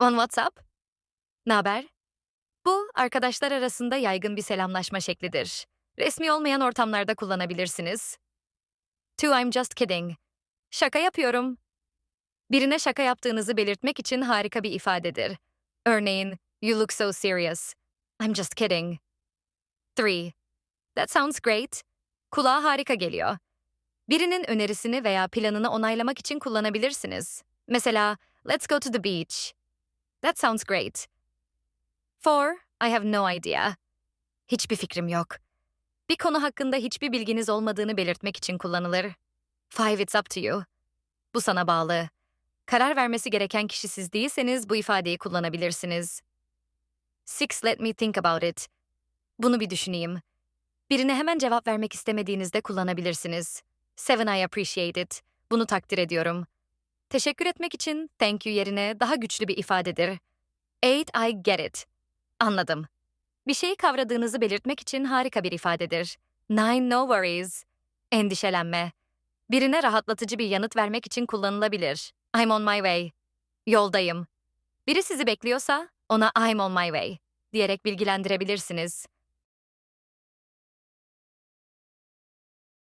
On WhatsApp? Naber? Bu, arkadaşlar arasında yaygın bir selamlaşma şeklidir. Resmi olmayan ortamlarda kullanabilirsiniz. Two, I'm just kidding. Şaka yapıyorum. Birine şaka yaptığınızı belirtmek için harika bir ifadedir. Örneğin, you look so serious. I'm just kidding. Three, that sounds great. Kulağa harika geliyor. Birinin önerisini veya planını onaylamak için kullanabilirsiniz. Mesela, let's go to the beach. That sounds great. Four, I have no idea. Hiçbir fikrim yok. Bir konu hakkında hiçbir bilginiz olmadığını belirtmek için kullanılır. Five, it's up to you. Bu sana bağlı. Karar vermesi gereken kişi siz değilseniz bu ifadeyi kullanabilirsiniz. Six, let me think about it. Bunu bir düşüneyim. Birine hemen cevap vermek istemediğinizde kullanabilirsiniz. Seven, I appreciate it. Bunu takdir ediyorum. Teşekkür etmek için thank you yerine daha güçlü bir ifadedir. Eight, I get it. Anladım. Bir şeyi kavradığınızı belirtmek için harika bir ifadedir. Nine, no worries. Endişelenme. Birine rahatlatıcı bir yanıt vermek için kullanılabilir. I'm on my way. Yoldayım. Biri sizi bekliyorsa ona I'm on my way diyerek bilgilendirebilirsiniz.